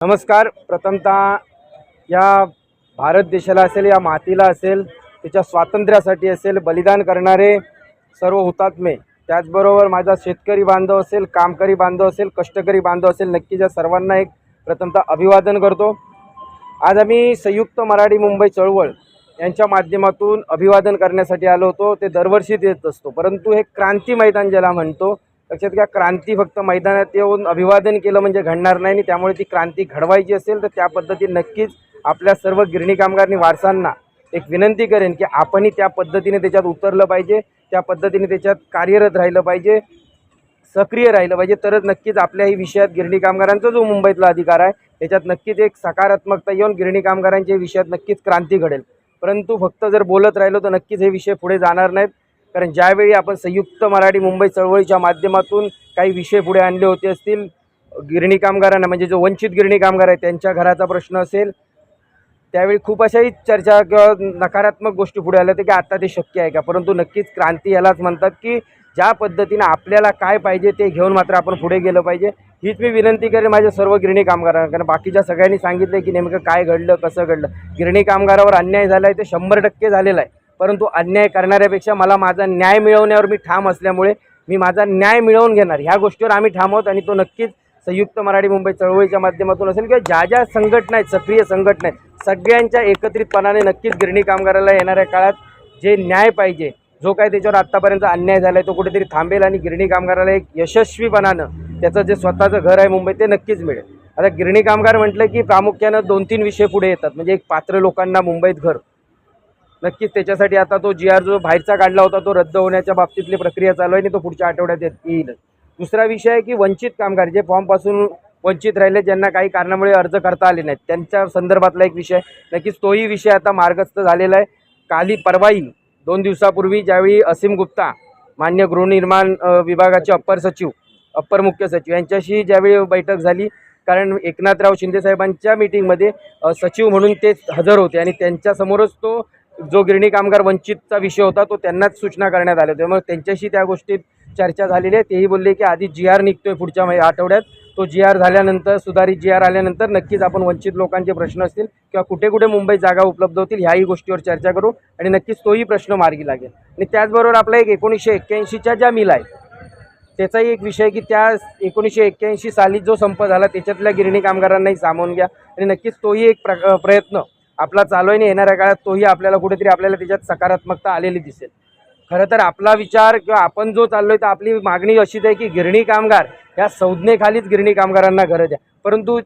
नमस्कार. प्रथमतः या भारत देशाला असेल या मातीला असेल तिच्या स्वातंत्र्यासाठी असेल बलिदान करणारे सर्व हुतात्मे त्याचबरोबर माझा शेतकरी बांधव असेल कामकरी बांधव असेल कष्टकरी बांधव असेल नक्कीच या सर्वांना एक प्रथमतः अभिवादन करतो. आज आम्ही संयुक्त मराठी मुंबई चळवळ यांच्या माध्यमातून अभिवादन करण्यासाठी आलो होतो. ते दरवर्षी येत असतो परंतु हे क्रांती मैदान ज्याला म्हणतो लक्षात घ्या क्रांती फक्त मैदानात येऊन अभिवादन केलं म्हणजे घडणार नाही आणि त्यामुळे ती क्रांती घडवायची असेल तर त्या पद्धतीने नक्कीच आपल्या सर्व गिरणी कामगारनी वारसांना एक विनंती करेन की आपणही त्या पद्धतीने त्याच्यात उतरलं पाहिजे त्या पद्धतीने त्याच्यात कार्यरत राहिलं पाहिजे सक्रिय राहिलं पाहिजे. तरच नक्कीच आपल्याही विषयात गिरणी कामगारांचा जो मुंबईतला अधिकार आहे त्याच्यात नक्कीच एक सकारात्मकता येऊन गिरणी कामगारांच्या विषयात नक्कीच क्रांती घडेल. परंतु फक्त जर बोलत राहिलो तर नक्कीच हे विषय पुढे जाणार नाहीत. कारण ज्यावेळी आपण संयुक्त मराठी मुंबई चळवळीच्या माध्यमातून काही विषय पुढे आणले होते असतील गिरणी कामगारांना म्हणजे जो वंचित गिरणी कामगार आहे त्यांच्या घराचा प्रश्न असेल त्यावेळी खूप अशाही चर्चा किंवा नकारात्मक गोष्टी पुढे आल्या होत्या की आता ते शक्य आहे का? परंतु नक्कीच क्रांती यालाच म्हणतात की ज्या पद्धतीनं आपल्याला काय पाहिजे ते घेऊन मात्र आपण पुढे गेलं पाहिजे. हीच मी विनंती करेन माझ्या सर्व गिरणी कामगारांना कारण बाकीच्या सगळ्यांनी सांगितलं की नेमकं काय घडलं कसं घडलं. गिरणी कामगारावर अन्याय झाला आहे ते शंभर टक्के झालेला आहे. परंतु अन्याय करणाऱ्यापेक्षा मला माझा न्याय मिळवण्यावर मी ठाम असल्यामुळे मी माझा न्याय मिळवून घेणार. ह्या गोष्टीवर आम्ही ठाम आहोत आणि तो नक्कीच संयुक्त मराठी मुंबई चळवळीच्या माध्यमातून असेल किंवा ज्या ज्या संघटना आहेत सक्रिय संघटना आहेत सगळ्यांच्या एकत्रितपणाने नक्कीच गिरणी कामगाराला येणाऱ्या काळात जे न्याय पाहिजे जो काय त्याच्यावर आत्तापर्यंत अन्याय झाला आहे तो कुठेतरी थांबेल आणि गिरणी कामगाराला एक यशस्वीपणानं त्याचं जे स्वतःचं घर आहे मुंबई ते नक्कीच मिळेल. आता गिरणी कामगार म्हटलं की प्रामुख्यानं दोन तीन विषय पुढे येतात. म्हणजे एक पात्र लोकांना मुंबईत घर नक्कीच त्याच्यासाठी आता तो जी आर जो बाहेरचा काढला होता तो रद्द होण्याच्या बाबतीतली प्रक्रिया चालू आहे आणि तो पुढच्या आठवड्यात येत येईल. दुसरा विषय आहे की वंचित कामगार जे फॉर्मपासून वंचित राहिले ज्यांना काही कारणामुळे अर्ज करता आले नाहीत. त्यांच्या संदर्भातला एक विषय नक्कीच तोही विषय आता मार्गस्थ झालेला आहे. काली परवाई दोन दिवसापूर्वी ज्यावेळी असीम गुप्ता मान्य गृहनिर्माण विभागाचे अप्पर सचिव अप्पर मुख्य सचिव यांच्याशी ज्यावेळी बैठक झाली कारण एकनाथराव शिंदेसाहेबांच्या मिटिंगमध्ये सचिव म्हणून ते हजर होते आणि त्यांच्यासमोरच तो जो गिरणी कामगार वंचितचा विषय होता तो त्यांनाच सूचना करण्यात आल्या होत्या. मग त्यांच्याशी त्या गोष्टीत चर्चा झालेली आहे. तेही बोलले की आधी जी आर निघतोय पुढच्या मै- आठवड्यात. तो जी आर झाल्यानंतर सुधारित जी आर आल्यानंतर नक्कीच आपण वंचित लोकांचे प्रश्न असतील किंवा कुठे कुठे मुंबईत जागा उपलब्ध होतील ह्याही गोष्टीवर चर्चा करू आणि नक्कीच तोही प्रश्न मार्गी लागेल. आणि त्याचबरोबर आपला एक एकोणीसशे एक्क्याऐंशीच्या ज्या मिल आहे त्याचाही एक विषय की त्या एकोणीसशे एक्क्याऐंशी साली जो संप झाला त्याच्यातल्या गिरणी कामगारांनाही सामावून घ्या. आणि नक्कीच तोही एक प्र प्रयत्न आपला चालू आहे आणि येणाऱ्या काळात तोही आपल्याला कुठेतरी आपल्याला त्याच्यात सकारात्मकता आलेली दिसेल. खरं तर आपला विचार किंवा आपण जो चाललो आहे तर आपली मागणी अशीच आहे की गिरणी कामगार या संज्ञेखालीच गिरणी कामगारांना घरं द्या. परंतु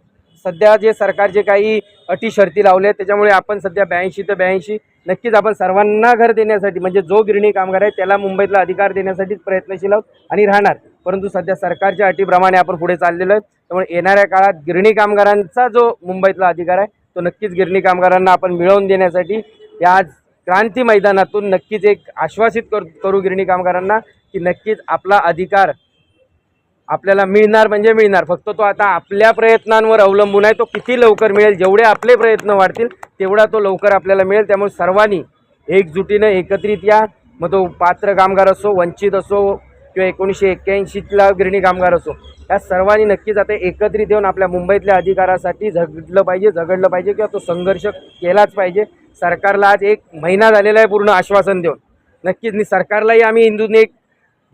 सध्या जे सरकार जे काही अटी शर्ती लावल्या आहेत त्याच्यामुळे आपण सध्या ब्याऐंशी ते ब्याऐंशी नक्कीच आपण सर्वांना घर देण्यासाठी म्हणजे जो गिरणी कामगार आहे त्याला मुंबईतला अधिकार देण्यासाठीच प्रयत्नशील आहोत आणि राहणार. परंतु सध्या सरकारच्या अटीप्रमाणे आपण पुढे चाललेलो आहे त्यामुळे येणाऱ्या काळात गिरणी कामगारांचा जो मुंबईतला अधिकार आहे तो नक्कीच गिरणी कामगारांना आपण मिळवून देण्यासाठी या आज क्रांती मैदानातून नक्कीच एक आश्वासित कर करू गिरणी कामगारांना की नक्कीच आपला अधिकार आपल्याला मिळणार म्हणजे मिळणार. फक्त तो आता आपल्या प्रयत्नांवर अवलंबून आहे तो किती लवकर मिळेल जेवढे आपले प्रयत्न वाढतील तेवढा तो लवकर आपल्याला मिळेल. त्यामुळे सर्वांनी एकजुटीनं एकत्रित या. मग तो पात्र कामगार असो वंचित असो किंवा एकोणीसशे एक्क्याऐंशीतला गिरणी कामगार असो या सर्वांनी नक्कीच आता एकत्रित येऊन आपल्या मुंबईतल्या अधिकारासाठी झगडलं पाहिजे झगडलं पाहिजे किंवा तो संघर्ष केलाच पाहिजे. सरकारला आज एक महिना झालेला आहे पूर्ण आश्वासन देऊन. नक्कीच मी सरकारलाही आम्ही हिंदूने एक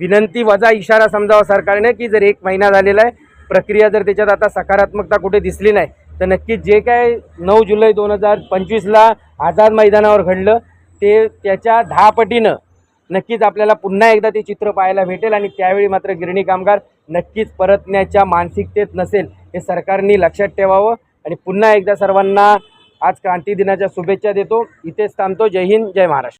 विनंती वजा इशारा समजावा सरकारने की जर एक महिना झालेला आहे प्रक्रिया जर त्याच्यात आता सकारात्मकता कुठे दिसली नाही तर नक्कीच जे काय नऊ जुलै दोन हजार पंचवीसला आझाद मैदानावर घडलं ते त्याच्या दहा पटीनं नक्कीच आपल्याला पुन्हा एकदा ते चित्र पाहायला भेटेल आणि त्यावेळी मात्र गिरणी कामगार नक्कीच परतण्याच्या मानसिकतेत नसेल हे सरकारने लक्षात ठेवावं. आणि पुन्हा एकदा सर्वांना आज क्रांती दिनाच्या शुभेच्छा देतो. इथेच थांबतो. जय हिंद जय महाराष्ट्र.